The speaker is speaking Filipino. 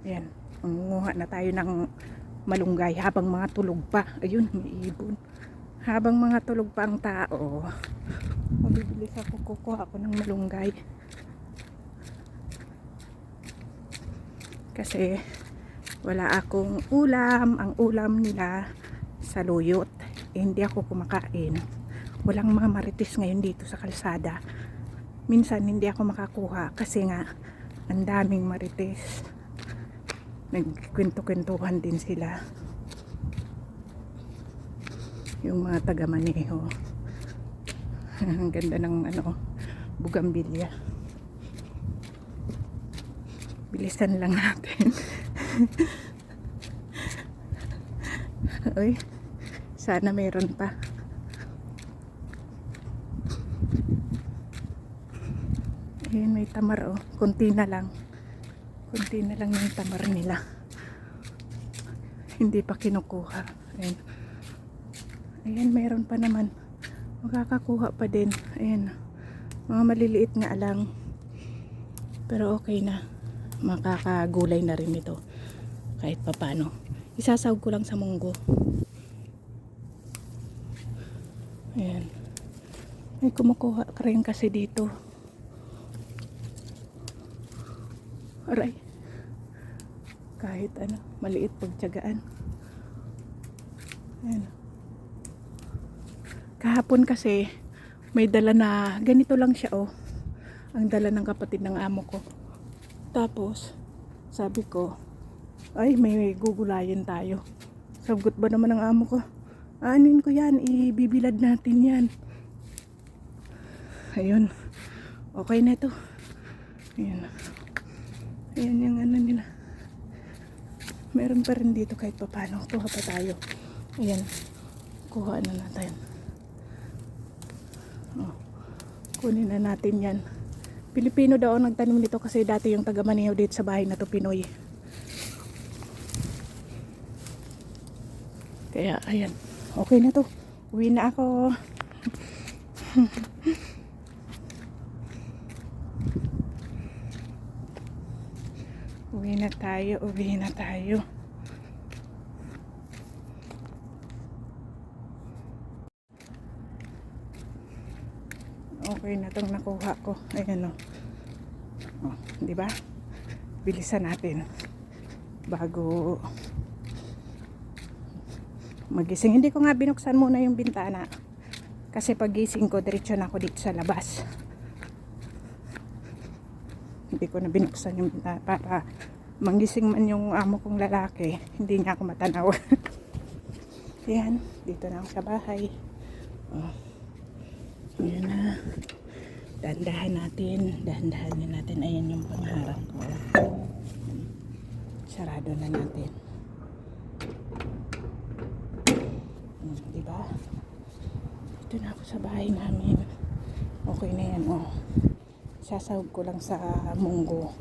Ayan, mangunguha na tayo ng malunggay habang mga tulog pa. Ayun, may ibon. Habang mga tulog pa ang tao, mabibilis ako kukuha ako ng malunggay. Kasi wala akong ulam. Ang ulam nila sa luyot. Eh, hindi ako kumakain. Walang mga marites ngayon dito sa kalsada. Minsan hindi ako makakuha kasi nga ang daming marites. Nagkwento-kwentuhan din sila. Yung mga taga-maneho. ang ganda ng ano, bugambilya. Bilisan lang natin. Uy, sana mayroon pa. Ayun, may tamar oh. Kunti na lang. Kunti na lang yung tamar nila. Hindi pa kinukuha. Ayun. Ayan, mayroon pa naman. Makakakuha pa din. Ayan. Mga maliliit nga lang. Pero okay na. Makakagulay na rin ito. Kahit papano. Isasawag ko lang sa munggo. Ayan. May kumukuha ka rin kasi dito. Aray. Kahit ano, maliit pagtyagaan. Ayan. Kahapon kasi, may dala na, ganito lang siya oh. Ang dala ng kapatid ng amo ko. Tapos, sabi ko, ay may gugulayin tayo. Sagot ba naman ng amo ko? Anin ko yan, ibibilad natin yan. Ayun. Okay na ito. Ayun. Ayan yung ano nila. Meron pa rin dito kahit papano. Kuha pa tayo. Ayan. Kuha na natin. Oh. Kunin na natin yan. Pilipino daw ang nagtanim nito kasi dati yung taga Manihaw dito sa bahay na to Pinoy. Kaya ayan. Okay na to. Uwi na ako. Uwi na tayo, uwi na tayo. Okay na tong nakuha ko. Ayan o. Oh, di ba? Bilisan natin. Bago magising. Hindi ko nga binuksan muna yung bintana. Kasi pagising ko, diretso na ako dito sa labas. Hindi ko na binuksan yung bintana para mangising man yung amo kong lalaki. Hindi niya ako matanaw. Yan, dito na ako sa bahay. Oh. Yan na. Dahan-dahan natin. Dahan-dahanin natin. Ayan yung pangharap ko. Sarado na natin. Hmm, di ba? Ito na ako sa bahay namin. Okay na yan, oh. Sasahog ko lang sa munggo.